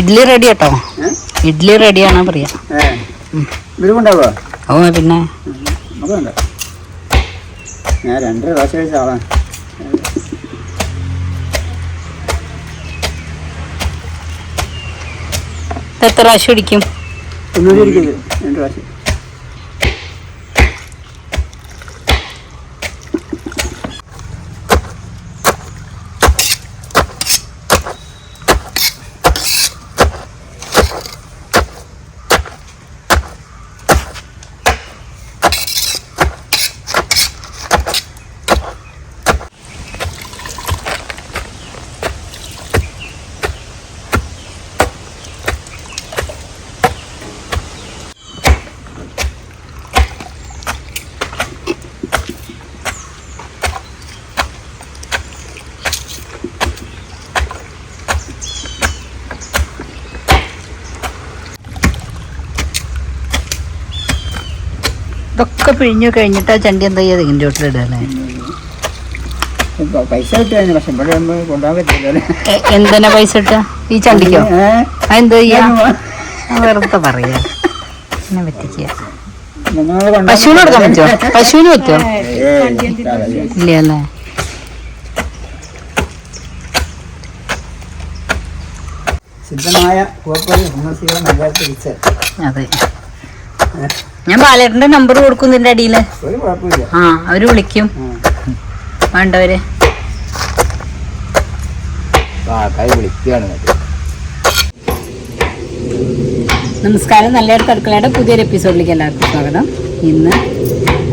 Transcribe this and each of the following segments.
Idli ready കേട്ടോ ഇഡ്ലി ഇഡ്ഡലി റെഡിയാണോ ഇവർ ഓ പിന്നെ? ഞാൻ രണ്ടര ദോശ കഴിച്ച ആളാണ് ഇത് എത്ര പ്രാവശ്യം ഇടിക്കും രണ്ട് പ്രാവശ്യം. ഇതൊക്കെ പിഴിഞ്ഞു കഴിഞ്ഞിട്ട് ആ ചണ്ടി എന്താ ചെയ്യാതെ ഇതിന്റെ ചോട്ടിലിടല്ലേ ഇപ്പൊ പൈസ കിട്ടുകയാണ് പക്ഷെ ഇവിടെ കൊണ്ടുപോകാൻ പറ്റില്ല എന്തിനാ പൈസ ഇട്ട ഈ ചണ്ടിക്കോ? എന്താ ചെയ്യാ? വെറുതെ പറയാ. എന്നെ പറ്റിക്കുക. പശുവിന് കൊടുക്കാൻ പറ്റുമോ? പശുവിന് പറ്റുമോ. ഇല്ല അല്ലേ? സിദ്ധമായ അതെ. ഞാൻ ബാലേട്ടന്റെ നമ്പർ കൊടുക്കും ഇതിന്റെ അടിയിൽ. ആ അവർ വിളിക്കും. വേണ്ടവര്. നമസ്കാരം. നല്ല അടുക്കളയുടെ പുതിയൊരു എപ്പിസോഡിലേക്ക് എല്ലാവർക്കും സ്വാഗതം. ഇന്ന്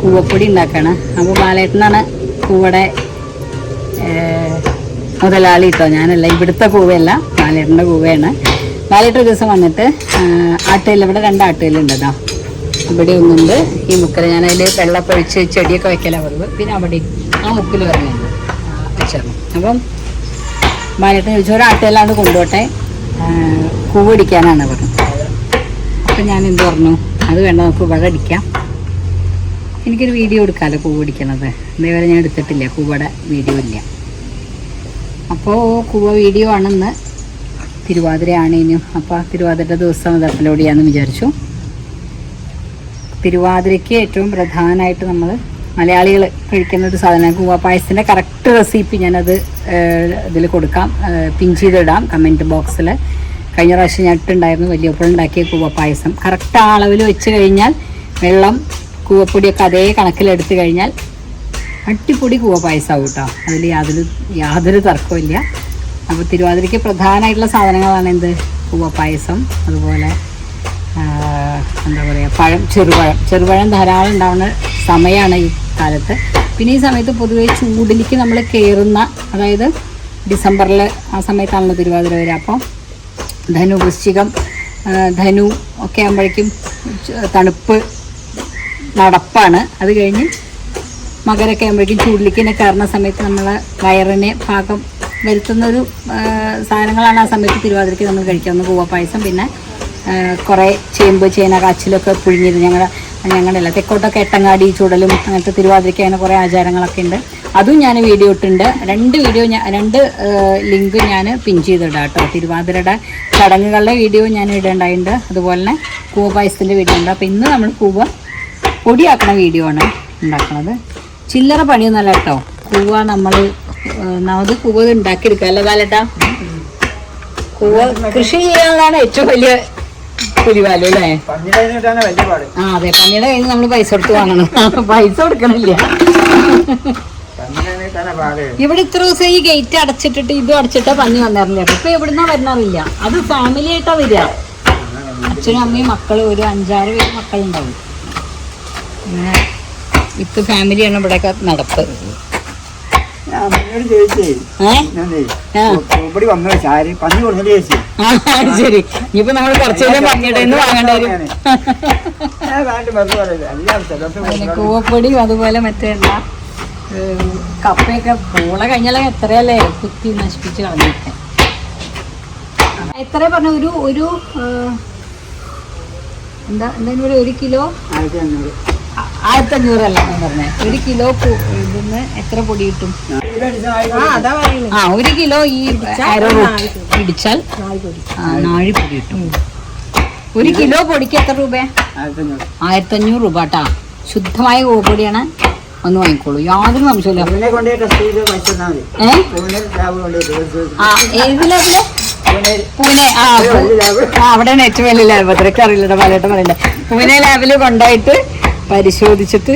കൂവപ്പൊടി ഉണ്ടാക്കാണ്. അപ്പോൾ ബാലേട്ടനാണ് കൂവടെ മുതലാളി കേട്ടോ ഞാനല്ല ഇവിടുത്തെ കൂവയല്ല ബാലേട്ടന്റെ കൂവയാണ്. ബാലേട്ടൻ ഒരു ദിവസം വന്നിട്ട് ആട്ടുകല്ല് ഇവിടെ രണ്ട് ആട്ടുകല്ലുണ്ട് കേട്ടോ ഇവിടെ ഒന്നുണ്ട്. ഈ മുക്കിൽ ഞാനതിൽ വെള്ളപ്പൊഴിച്ച് ചെടിയൊക്കെ വെക്കലാണ് പതിവ് പിന്നെ അവിടെ ആ മുക്കിൽ വരുന്നുണ്ട് വെച്ചിരുന്നു അപ്പം മാനേട്ടൻ ചോദിച്ചു ഒരാട്ടുകല്ലാണ് കൊണ്ടുപോട്ടെ? കൂവടിക്കാനാണ് പറഞ്ഞത് അപ്പം ഞാൻ എന്ത് പറഞ്ഞു? അത് വേണ്ട നമുക്ക് ഇവിടെ അടിക്കാം. എനിക്കൊരു വീഡിയോ എടുക്കാമല്ലോ പൂവടിക്കണത് ഇതേവരെ ഞാൻ എടുത്തിട്ടില്ല. പൂവയുടെ വീഡിയോ ഇല്ല. അപ്പോൾ കൂവ വീഡിയോ ആണെന്ന് തിരുവാതിരയാണ് ഇനിയും അപ്പോൾ തിരുവാതിരയുടെ ദിവസം അത് അപ്ലോഡ് ചെയ്യാമെന്ന് വിചാരിച്ചു. തിരുവാതിരയ്ക്ക് ഏറ്റവും പ്രധാനമായിട്ട് നമ്മൾ മലയാളികൾ കഴിക്കുന്ന ഒരു സാധനം കൂവ പായസത്തിന്റെ കറക്റ്റ് റെസിപ്പി ഞാനത് ഇതിൽ കൊടുക്കാം. പിൻ ചെയ്തിടാം കമന്റ് ബോക്സിൽ കഴിഞ്ഞ പ്രാവശ്യം ഞാൻ ഇട്ടുണ്ടായിരുന്നു വലിയപ്പോഴുണ്ടാക്കിയ കൂവ പായസം. കറക്റ്റ് അളവിൽ വെച്ച് കഴിഞ്ഞാൽ വെള്ളം കൂവപ്പൊടിയൊക്കെ അതേ കണക്കിലെടുത്ത് കഴിഞ്ഞാൽ അടിപൊളി കൂവ പായസമാവും കേട്ടോ. അതിൽ യാതൊരു യാതൊരു തർക്കമില്ല അപ്പോൾ തിരുവാതിരയ്ക്ക് പ്രധാനമായിട്ടുള്ള സാധനങ്ങളാണ് എന്ത്? കൂവ പായസം അതുപോലെ എന്താ പറയുക പഴം ചെറുപഴം. ചെറുപഴം ധാരാളം ഉണ്ടാവുന്ന സമയമാണ് ഈ കാലത്ത്. പിന്നെ ഈ സമയത്ത് പൊതുവെ ചൂടിലേക്ക് നമ്മൾ കയറുന്ന അതായത് ഡിസംബറിൽ ആ സമയത്താണല്ലോ തിരുവാതിര വരിക. അപ്പോൾ ധനു വൃശ്ചികം ധനു ഒക്കെ ആകുമ്പോഴേക്കും തണുപ്പ് നടപ്പാണ്. അത് കഴിഞ്ഞ് മകരൊക്കെ ആകുമ്പോഴേക്കും ചൂടിലേക്ക് തന്നെ കയറുന്ന സമയത്ത് നമ്മളെ വയറിനെ പാകം വരുത്തുന്നൊരു സാധനങ്ങളാണ് ആ സമയത്ത് തിരുവാതിരയ്ക്ക് നമ്മൾ കഴിക്കാവുന്ന കൂവ പായസം. പിന്നെ കുറേ ചേമ്പ് ചേന കാച്ചിലൊക്കെ പുഴിഞ്ഞിരുന്നു ഞങ്ങളുടെ ഞങ്ങളുടെ തെക്കോട്ടൊക്കെ എട്ടങ്ങാടി ചൂടലും അങ്ങനത്തെ തിരുവാതിരയ്ക്ക് അങ്ങനെ കുറേ ആചാരങ്ങളൊക്കെ ഉണ്ട്. അതും ഞാൻ വീഡിയോ ഇട്ടിട്ടുണ്ട്. രണ്ട് വീഡിയോ ഞാൻ രണ്ട് ലിങ്ക് ഞാൻ പിൻ ചെയ്തിടാം കേട്ടോ. തിരുവാതിരയുടെ ചടങ്ങുകളുടെ വീഡിയോ ഞാൻ ഇടേണ്ടായിട്ടുണ്ട്. അതുപോലെ തന്നെ കൂവ പായസത്തിന്റെ വീഡിയോ ഉണ്ട്. അപ്പോൾ ഇന്ന് നമ്മൾ കൂവ പൊടിയാക്കുന്ന വീഡിയോ ആണ് ഉണ്ടാക്കുന്നത് ചില്ലറ പണിയൊന്നല്ല കേട്ടോ. കൂവ നമ്മൾ ഒന്നാമത് കൂവ ഉണ്ടാക്കിയെടുക്കാം അല്ലേ കാലട്ടാ കൂവ കൃഷി ചെയ്യാനാണ് ഏറ്റവും വലിയ പുലിവാൽ അല്ലേ? ആ അതെ. പന്നിയുടെ കയ്യിൽ നമ്മൾ പൈസ കൊടുത്ത് വാങ്ങണം. പൈസ കൊടുക്കണില്ല. ഇവിടെ ഇത്ര ദിവസം ഈ ഗേറ്റ് അടച്ചിട്ടിട്ട് ഇതും അടച്ചിട്ടാ പന്നി വന്നിരുന്നില്ല ഇപ്പൊ എവിടുന്നാ വരുന്നറിയില്ല അത് ഫാമിലി ആയിട്ടാ വരിക. അച്ഛനും അമ്മയും മക്കൾ ഒരു അഞ്ചാറ് പേര് മക്കളുണ്ടാവും. ഇപ്പൊ ഫാമിലിയാണ് ഇവിടെയൊക്കെ നടപ്പ്. ശരി. ഇനിയിപ്പോ നമ്മൾ കുറച്ചു നേരം പന്നിയുടെ നിന്ന് വാങ്ങേണ്ടി വരും. കൂവപ്പൊടി അതുപോലെ മറ്റേ കപ്പയൊക്കെ പൂള കഴിഞ്ഞാൽ എത്രയല്ലേ കുത്തി നശിപ്പിച്ച് കളഞ്ഞിട്ട് എത്ര പറഞ്ഞ ഒരു ഒരു എന്താ എന്താ പറയുക ഒരു കിലോ? ആയിരത്തി അഞ്ഞൂറ്. ആയിരത്തി അഞ്ഞൂറല്ല ഞാൻ പറഞ്ഞേ. ഒരു കിലോ ഇതിന്ന് എത്ര പൊടി കിട്ടും? ആ ഒരു കിലോ ഈ ഇടിച്ചാൽ നാഴി പൊടി. കിട്ടും. ഒരു കിലോ പൊടിക്ക് എത്ര രൂപ ആയിരത്തി അഞ്ഞൂറ് രൂപ കേട്ടാ ശുദ്ധമായ പൊടിയാണ് ഒന്ന് വാങ്ങിക്കോളൂ. യാതൊരു സംശയമില്ല ഏതിലെ പൂനെ ആ അവിടെ ഏറ്റവും വലിയ ലാബ്. അത്രയ്ക്ക് അറിയില്ല പലയിട്ടും പറയില്ല പൂനെ ലാബിൽ കൊണ്ടായിട്ട് പരിശോധിച്ചിട്ട്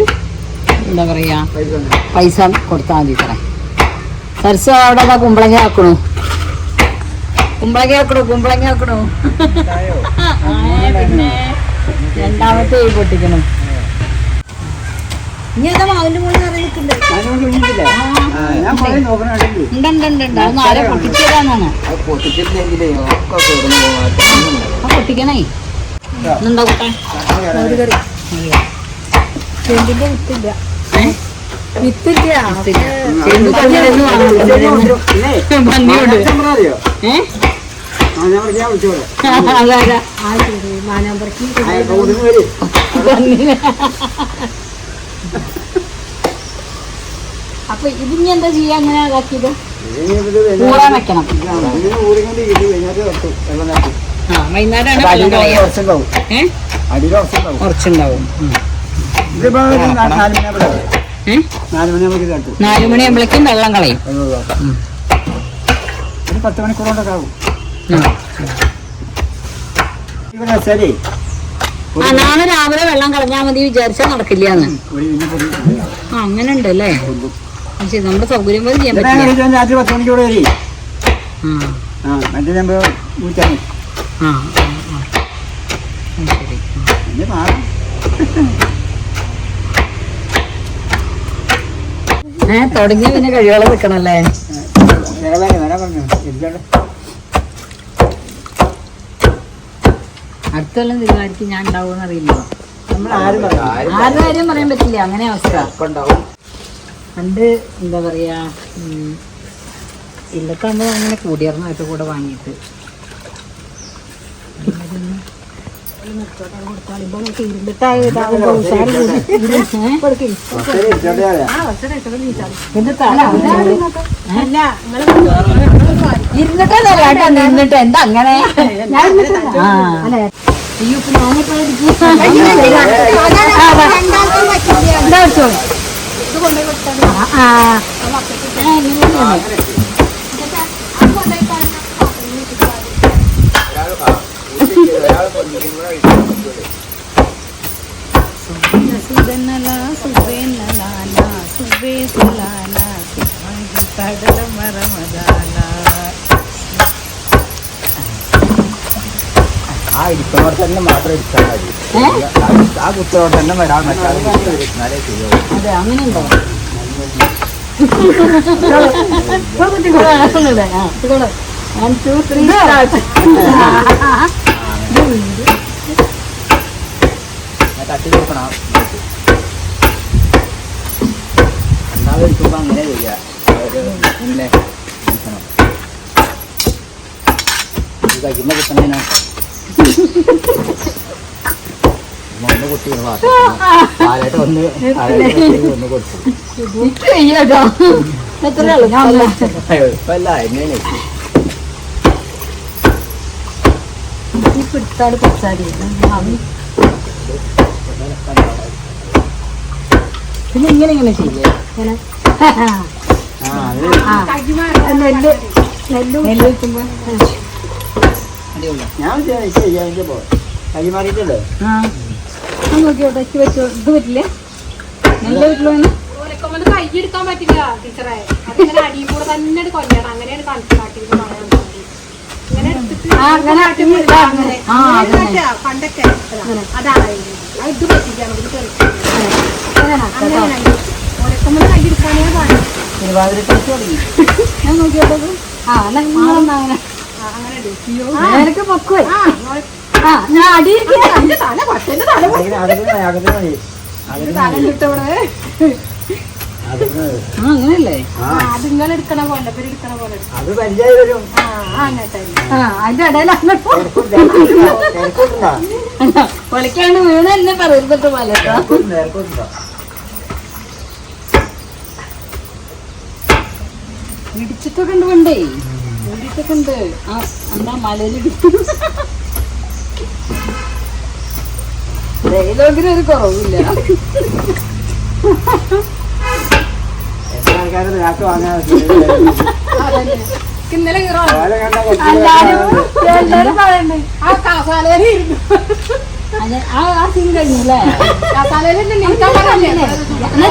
എന്താ പറയാ പൈസ കൊടുത്താൽ മതി ഇത്ര. സരസ അവിടെ അതാ കുമ്പളങ്ങ ആക്കണു. കുമ്പളങ്ങ ആക്കണു കുമ്പളങ്ങ ആക്കണു. പിന്നെ രണ്ടാമത്തെ പൊട്ടിക്കണു. ഇനി എന്താ മാവിന്റെ മുകളിൽ കുഞ്ഞിട്ടില്ലേ ആ, ഞാൻ കുറെ ചെമ്പിന്റെ വിത്തില്ല. ഏ? മാനാമ്പറക്കി. അപ്പൊ ഇതിനി എന്താ ചെയ്യാ? അങ്ങനെ ആക്കിയത് ഊറാൻ വെക്കണം. വൈകുന്നേരമാണ് കുറച്ചുണ്ടാവും. കുറച്ചുണ്ടാവും. നാല് മണിയാകുമ്പോഴേക്കും വെള്ളം കളയും. ഒരു പത്ത് മണിക്കൂർ കൊണ്ടൊക്കെ ആവും. നാളെ രാവിലെ വെള്ളം കളഞ്ഞാൽ മതി വിചാരിച്ചാൽ നടക്കില്ല അങ്ങനെ ഉണ്ടല്ലേ നമ്മുടെ സൗകര്യം പോലെ ചെയ്യാൻ പറ്റില്ല. രാത്രി പത്ത് മണിക്കൂടെ വരും. മറ്റേ നമ്മൾ ഊറ്റാണ് ആ ശരി. മാറും. ഏ തുടങ്ങി പിന്നെ പറഞ്ഞു ഇരിക്കട്ടെ അടുത്തൊല്ലം തീരുമാനിക്കും ഞാൻ ഉണ്ടാവുമെന്ന് അറിയില്ലോ. നമ്മൾ ആരും പറഞ്ഞു ആരുടെ കാര്യം പറയാൻ പറ്റില്ല. അങ്ങനെ അവസ്ഥ. പണ്ട് എന്താ പറയാ ഇല്ലത്താകുമ്പോൾ അങ്ങനെ അതിന്റെ കൂടെ വാങ്ങിയിട്ട്. ഇരുന്നിട്ടല്ല കേട്ടോ നിന്നിട്ട് എന്താ അങ്ങനെ ആ. സുധനല സുബേനലാല സുബേ സുലാല കടല മരമദാല ആ ഇരിക്കുന്നവർ തന്നെ മാത്രം ഇരിക്കാൻ ഏ? ആ കുത്തലോട്ട് തന്നെ വരാൻ പറ്റാതെ എന്നാലേ ശരിയാവും അതെ അങ്ങനെയുണ്ടോ വൺ ടു ത്രീ സ്റ്റാർട്ട് തട്ടി കൊടുക്കണം രണ്ടാമത് ഇരിക്കുമ്പോൾ അങ്ങനെ ചെയ്യുക ഇങ്ങനെ ഇരിക്കണം. ഇത് കഴിക്കുമ്പോൾ കിട്ടുന്നതിനോ ഒന്ന് കുട്ടി പാലായിട്ട് ഒന്ന് ഒന്ന് കൊടുത്തു എങ്ങനെയാണ്? ഈ പിടുത്താട് പിടിച്ചാടി പിന്നെ ഇങ്ങനെ ഇങ്ങനെ ചെയ്യേ. ഇങ്ങനെ? നെല്ല് നെല്ല് നെല്ല് വെക്കുമ്പോ ഞാൻ കൈമാറിയിട്ടല്ലേ വെച്ചോ. ഇത് പറ്റില്ലേ? നെല്ല് പറ്റില്ലോ പറ്റില്ല ടീച്ചറെ. അതിങ്ങനെ അടിയിൽ കൂടെ തന്നെ കൊല്ലണം. അങ്ങനെയാണ് പണ്ടൊക്കെ. അതാണ് അത് ഇത് പറ്റിക്കാൻ പാടില്ല തിരുവാതിരക്കളിച്ച് തുടങ്ങി ഞാൻ നോക്കിയോട്ടെ ആ അങ്ങനെ ആ, ഞാൻ പോലെ പോലെ വീണ എന്നെ പറയരുതിട്ട് പലട്ടോ ഇടിച്ചിട്ടൊക്കെ ഉണ്ട് പണ്ടേ ഇടിച്ചിട്ടൊക്കെ ഉണ്ട്. ആ എന്താ മലയിൽ ഡയലോഗിന് ഒരു കുറവില്ല ഇന്നലെ എല്ലാരും പറയണ്ടേ. ആ കാസാലയിൽ ഇരുന്നു.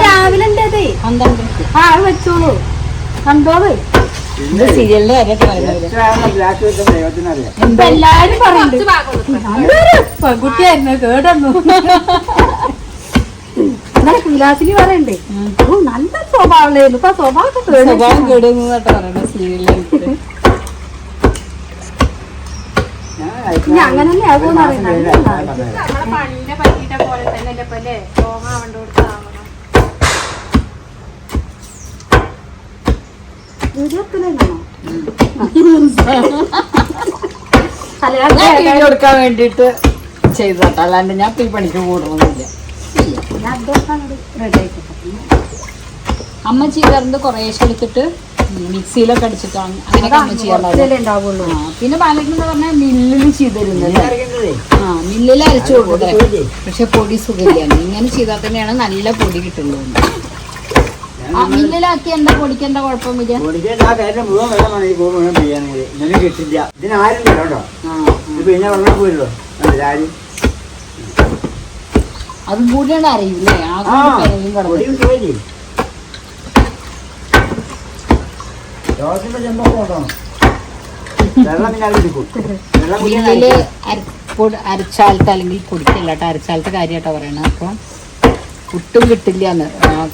രാവിലെ പന്ത്രണ്ട് ആ അത് വെച്ചോളൂ. കണ്ടോളൂ. സീരിയലിന്റെ കാര്യമായിട്ട് എല്ലാരും കേടന്നു. ഇന്നലെ പറയണ്ടേ. നല്ല ഇപ്പൊ സ്വഭാവം പറയണ സീരിയലിൽ ഇനി അങ്ങനല്ലേ ആകുമെന്ന് നമ്മളെ പണിനെ പറ്റിയിട്ട പോലെ തന്നെ അല്ലേ ഇപ്പൊ അല്ലേ സോമാവണ്ടോട് ആവണം വീഡിയോത്തിലാണോ ഞാൻ വീഡിയോ എടുക്കാൻ വേണ്ടിയിട്ട് ചെയ്തോട്ടോ അല്ലാണ്ട് ഞാൻ ഈ പണിക്ക് കൂടണമെന്നില്ല അമ്മ ചെയ്തറിഞ്ഞ് കുറേശ്ശെ എടുത്തിട്ട് മിക്സിയിലൊക്കെ അടിച്ചിട്ടാണ്. അങ്ങനെയൊക്കെ അമ്മ ആ പിന്നെ ബാലകൃഷ്ണൻ പറഞ്ഞാൽ മില്ലിൽ ചെയ്തിരുന്നത്. ആ മില്ലിൽ അരച്ചു കൊടുക്കും പക്ഷെ പൊടി സുഖമില്ല. ഇങ്ങനെ ചെയ്താൽ തന്നെയാണ് നല്ല പൊടി കിട്ടുള്ളൂ. ആ മില്ലിലാക്കി എന്താ ആ മുഴുവൻ വെള്ളമാണ് ഈ മുഴുവൻ കിട്ടില്ല ഇതിന് കേട്ടോ. ഇത് പിന്നെ വെള്ളം പോയല്ലോ ആരും അത് കൂടിയാണ് അറിയില്ലേ ആ പൊടി ചെമ്പൊക്കെ വെള്ളം പിന്നെ വെള്ളം അരച്ചാലത്ത് അല്ലെങ്കിൽ കുടിക്കല്ലാട്ടോ കേട്ടോ. അരച്ചാലത്തെ കാര്യമായിട്ടാ പറയണത് അപ്പം ഒട്ടും കിട്ടില്ല എന്ന്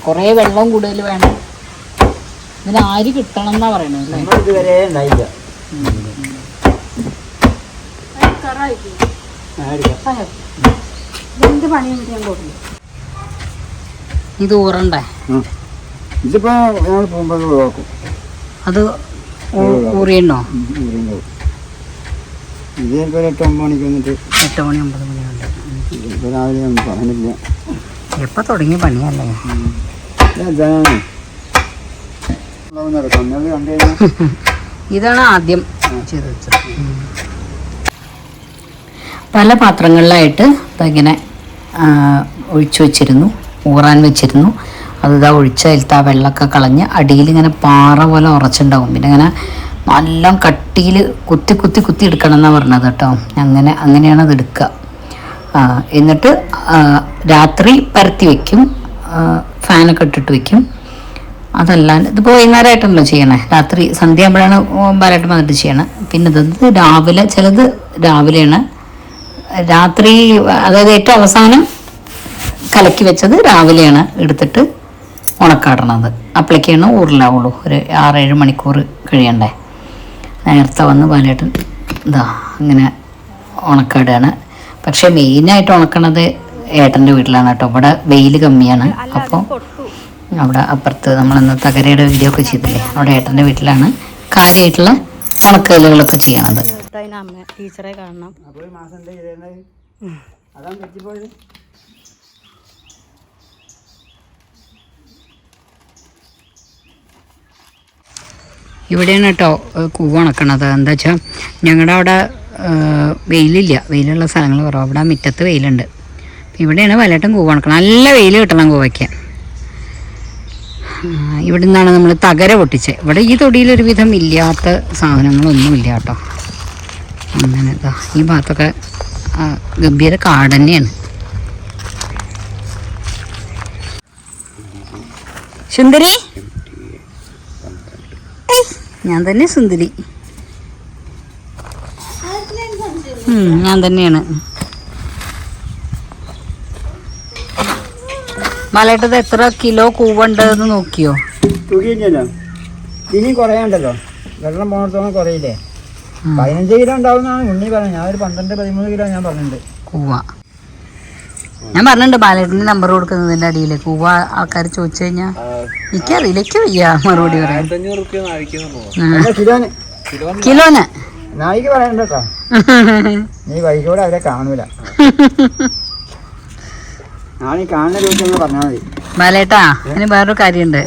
കുറേ വെള്ളം കൂടുതൽ വേണം. ഇതിന് ആര് കിട്ടണം എന്നാ പറയണത് അല്ലേ? നമ്മൾ ഇതുവരെ ഉണ്ടായില്ല. ആയിരിക്കാം എന്ത് പണിയും ഞാൻ കൊടുക്കും ഇത് ഊറണ്ടേ ഇതിപ്പോ അത് ഊറിയണോ ഇത് ചിലപ്പോൾ എട്ട് ഒമ്പത് മണിക്ക് വന്നിട്ട് എട്ട് മണി ഒമ്പത് മണി രാവിലെ ഒന്നും പറഞ്ഞില്ല. എപ്പോൾ തുടങ്ങി പണിയല്ലേ? ഇതാണ് ആദ്യം പല പാത്രങ്ങളിലായിട്ട് ഇതങ്ങനെ ഒഴിച്ചു വെച്ചിരുന്നു ഊറാൻ വെച്ചിരുന്നു. അത് ഇതാ ഒഴിച്ച അതിലത്തെ ആ വെള്ളമൊക്കെ കളഞ്ഞ് അടിയിൽ ഇങ്ങനെ പാറ പോലെ ഉറച്ചുണ്ടാവും പിന്നെ ഇങ്ങനെ നല്ല കട്ടിയിൽ കുത്തി കുത്തി കുത്തി എടുക്കണം എന്നാണ് പറഞ്ഞത് കേട്ടോ. അങ്ങനെ അങ്ങനെയാണ് അത് എടുക്കുക. എന്നിട്ട് രാത്രി പരത്തി വെക്കും. ഫാനൊക്കെ ഇട്ടിട്ട് വെക്കും. അതല്ലാണ്ട് ഇതിപ്പോൾ വൈകുന്നേരമായിട്ടല്ലോ ചെയ്യണേ. രാത്രി സന്ധ്യ ആകുമ്പോഴാണ് ബാലായിട്ട് വന്നിട്ട് ചെയ്യണേ. പിന്നെ ഇത് രാവിലെ ചിലത് രാവിലെയാണ്. രാത്രി അതായത് ഏറ്റവും അവസാനം കലക്കി വെച്ചത് രാവിലെയാണ് എടുത്തിട്ട് ഉണക്കാടണത്. അപ്പോഴേക്കാണ് ഊറിലാവുള്ളൂ ഒരു ആറേഴ് മണിക്കൂർ കഴിയണ്ടേ. നേരത്തെ വന്ന് ബാലേട്ടൻ ഇതാ അങ്ങനെ ഉണക്കാടുകയാണ് പക്ഷെ മെയിനായിട്ട് ഉണക്കണത് ഏട്ടന്റെ വീട്ടിലാണ് കേട്ടോ. ഇവിടെ വെയിൽ കമ്മിയാണ്. അപ്പോൾ അവിടെ അപ്പുറത്ത് നമ്മൾ നമ്മളന്ന് തകരയുടെ വീഡിയോ ഒക്കെ ചെയ്തില്ലേ? അവിടെ ഏട്ടന്റെ വീട്ടിലാണ് കാര്യമായിട്ടുള്ള ഉണക്കലുകളൊക്കെ ചെയ്യണത്. അമ്മ ടീച്ചറെ കാണണം. അപ്പോൾ മാസം എന്താ അതാണ് തെറ്റിപ്പോയത്. ഇവിടെയാണ് കേട്ടോ കൂവ് ഉണക്കണത്. എന്താ വെച്ചാൽ ഞങ്ങളുടെ അവിടെ വെയിലില്ല. വെയിലുള്ള സ്ഥലങ്ങൾ കുറവ്. അവിടെ മുറ്റത്ത് വെയിലുണ്ട്. ഇവിടെയാണ് വലട്ടം കൂവ ഉണക്കണം നല്ല വെയിൽ കിട്ടണം കൂവയ്ക്ക് ഇവിടെ നിന്നാണ് നമ്മൾ തകര പൊട്ടിച്ചത് ഇവിടെ ഈ തൊടിയിൽ ഒരുവിധം ഇല്ലാത്ത സാധനങ്ങളൊന്നും ഇല്ല കേട്ടോ. അങ്ങനെ ഈ ഭാഗത്തൊക്കെ ഗംഭീര കാട് തന്നെയാണ്. സുന്ദരി? ഞാൻ തന്നെ സുന്ദരി. ഞാൻ തന്നെയാണ്. മലയിട്ടത് എത്ര കിലോ കൂവണ്ടെന്ന് എന്ന് നോക്കിയോ തുകയില്ലല്ലോ ഇനിയും കുറയാണ്ടല്ലോ. വെള്ളം പോണത്തോളം കുറയില്ലേ? പതിനഞ്ച് കിലോ ഉണ്ടാവുന്നതാണ് ഉണ്ണി പറഞ്ഞത്. ഞാൻ ഒരു പന്ത്രണ്ട് പതിമൂന്ന് കിലോ ഞാൻ പറഞ്ഞിട്ടുണ്ട്. കൂവ. ഞാൻ പറഞ്ഞിട്ടുണ്ട് ബാലേട്ടന്റെ നമ്പർ കൊടുക്കുന്നതിന്റെ അടിയിൽ. കൂവ ആൾക്കാർ ചോദിച്ചു കഴിഞ്ഞാൽ എനിക്കറിയില്ല. എനിക്ക് വയ്യ മറുപടി പറയാൻ. കിലോന് കിലോന്. നായിക്ക് പറയണ്ട കേട്ടോ. നീ വൈകോടെ അവരെ കാണൂല. നാളെ ഈ കാണുന്ന രൂപത്തിൽ പറഞ്ഞാൽ മതി. ബാലേട്ടാ അതിന് വേറൊരു കാര്യമുണ്ട്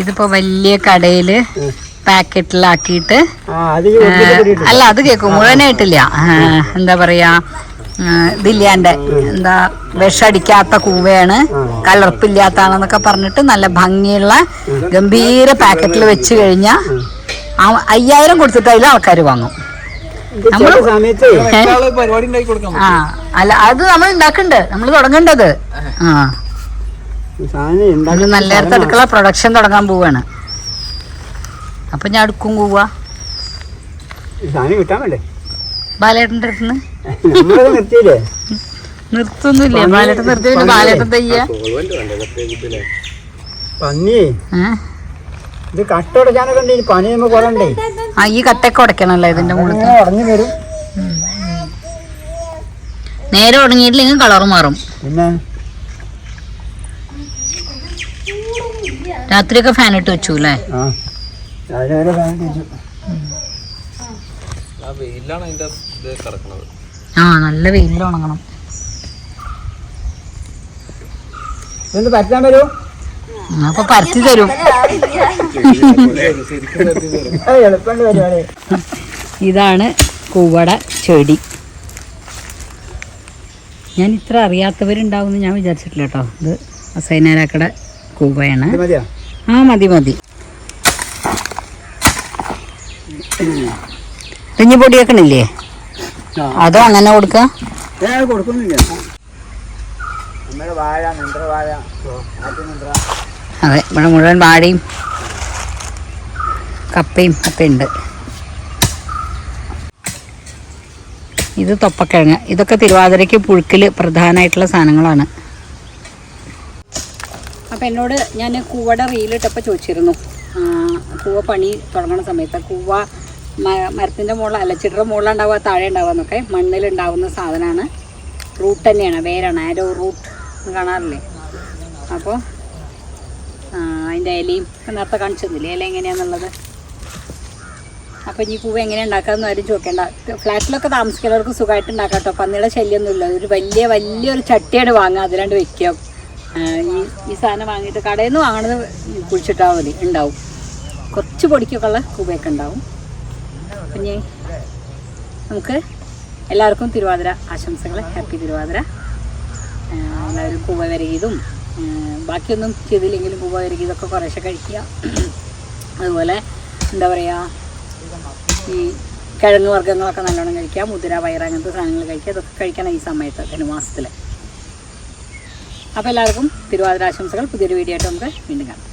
ഇതിപ്പോ വലിയ കടയിൽ പാക്കറ്റിലാക്കിയിട്ട് അല്ല അത് കേക്കും. മുഴുവനായിട്ടില്ല. എന്താ പറയാ ഇതില്ലാണ്ട് എന്താ വിഷടിക്കാത്ത കൂവയാണ് കലർപ്പില്ലാത്താണെന്നൊക്കെ പറഞ്ഞിട്ട് നല്ല ഭംഗിയുള്ള ഗംഭീര പാക്കറ്റിൽ വെച്ച് കഴിഞ്ഞാൽ അയ്യായിരം കൊടുത്തിട്ട് അതിൽ ആൾക്കാർ വാങ്ങും. ആ അല്ല അത് നമ്മൾ ഉണ്ടാക്കണ്ട്. നമ്മൾ തുടങ്ങണ്ടത്. ആ. നല്ല നേരത്തെ അടുക്കള പ്രൊഡക്ഷൻ തുടങ്ങാൻ പോവാണ്. അപ്പൊ ഞാൻ അടുക്കും പോവാ ബാലേട്ടന്റെ നിർത്തിയില്ലേ? നിർത്തുന്നില്ല. ബാലേട്ടൻ നിർത്തി ബാലേട്ടൻ തയ്യ. പന്നി. ഇത് കട്ടുടച്ചാനൊക്കെ ഉണ്ട് ഈ പനി നമുക്ക് ആ ഈ കട്ടൊക്കെ ഉടയ്ക്കണല്ലോ ഇതിന്റെ മുകളിൽ ഉടഞ്ഞു വരും. നേരെ ഉടങ്ങിയിട്ടില്ലെങ്കിൽ കളർ മാറും. പിന്നെ? രാത്രിയൊക്കെ ഫാൻ ഇട്ട് വെച്ചു. അല്ലേ ആ നല്ല വെയിലിൽ ഉണങ്ങണം. പറ്റാൻ വരൂ? അപ്പൊ പറിച്ചു തരും. ഇതാണ് കൂവട ചെടി. ഞാൻ ഇത്ര അറിയാത്തവരുണ്ടാവുമെന്ന് ഞാൻ വിചാരിച്ചിട്ടില്ല കേട്ടോ. ഇത് അസൈനാരാക്കട കൂവയാണ്. ആ മതി മതി. തെഞ്ഞിപ്പൊടിയൊക്കെ ഇല്ലേ? അതോ അങ്ങനെ കൊടുക്ക? കൊടുക്കുന്നില്ല. അതെ ഇവിടെ മുഴുവൻ വാഴയും കപ്പയും ഒക്കെ ഉണ്ട്. ഇത് തൊപ്പക്കിഴങ്ങ്. ഇതൊക്കെ തിരുവാതിരയ്ക്ക് പുഴുക്കിൽ പ്രധാനമായിട്ടുള്ള സാധനങ്ങളാണ്. അപ്പം എന്നോട് ഞാൻ കൂവയുടെ റീലിട്ടപ്പോൾ ചോദിച്ചിരുന്നു. ആ, കൂവ പണി തുടങ്ങുന്ന സമയത്ത് കൂവ മ- മരത്തിന്റെ മുകളിൽ അല്ല ചിട്ടറ മുകളിലുണ്ടാവുക താഴെ ഉണ്ടാവുക എന്നൊക്കെ മണ്ണിലുണ്ടാവുന്ന സാധനമാണ്. റൂട്ട് തന്നെയാണ് വേരാണ്. ആരോ റൂട്ട്. കാണാറില്ലേ? അപ്പോൾ അതിന്റെ ഇലയും നേരത്തെ കാണിച്ചു തന്നില്ലേ ഇല എങ്ങനെയാണെന്നുള്ളത് അപ്പോൾ ഇനി പൂവ് എങ്ങനെ ഉണ്ടാക്കാമെന്ന് ആരും ചോദിക്കേണ്ട. ഫ്ലാറ്റിലൊക്കെ താമസിക്കുന്നവർക്ക് സുഖമായിട്ട് ഉണ്ടാക്കാം കേട്ടോ. പന്നിയുടെ ശല്യമൊന്നുമില്ല ഒരു വലിയ വലിയൊരു ചട്ടിയാണ് വാങ്ങുക. അതിലാണ്ട് വെക്കുക ഈ ഈ സാധനം വാങ്ങിയിട്ട് കടയിൽ നിന്ന് വാങ്ങണത് കുഴിച്ചിട്ടാൽ മതി. ഉണ്ടാവും. കുറച്ച് പൊടിക്കൊക്കെ ഉള്ള കൂവയൊക്കെ ഉണ്ടാവും. പിന്നെ നമുക്ക് എല്ലാവർക്കും തിരുവാതിര ആശംസകൾ ഹാപ്പി തിരുവാതിര. കൂവ വരകിയതും ബാക്കിയൊന്നും ചെയ്തില്ലെങ്കിലും കൂവ വരകിയതൊക്കെ കുറേശ്ശെ കഴിക്കുക. അതുപോലെ എന്താ പറയുക ഈ കിഴങ്ങ് വർഗങ്ങളൊക്കെ നല്ലോണം കഴിക്കുക മുതിര പയർ അങ്ങനത്തെ സാധനങ്ങൾ കഴിക്കുക അതൊക്കെ കഴിക്കണം ഈ സമയത്ത് ധനുമാസത്തിൽ അപ്പോൾ എല്ലാവർക്കും തിരുവാതിര ആശംസകൾ പുതിയൊരു വീഡിയോ ആയിട്ട് നമുക്ക് വീണ്ടും കാണാം.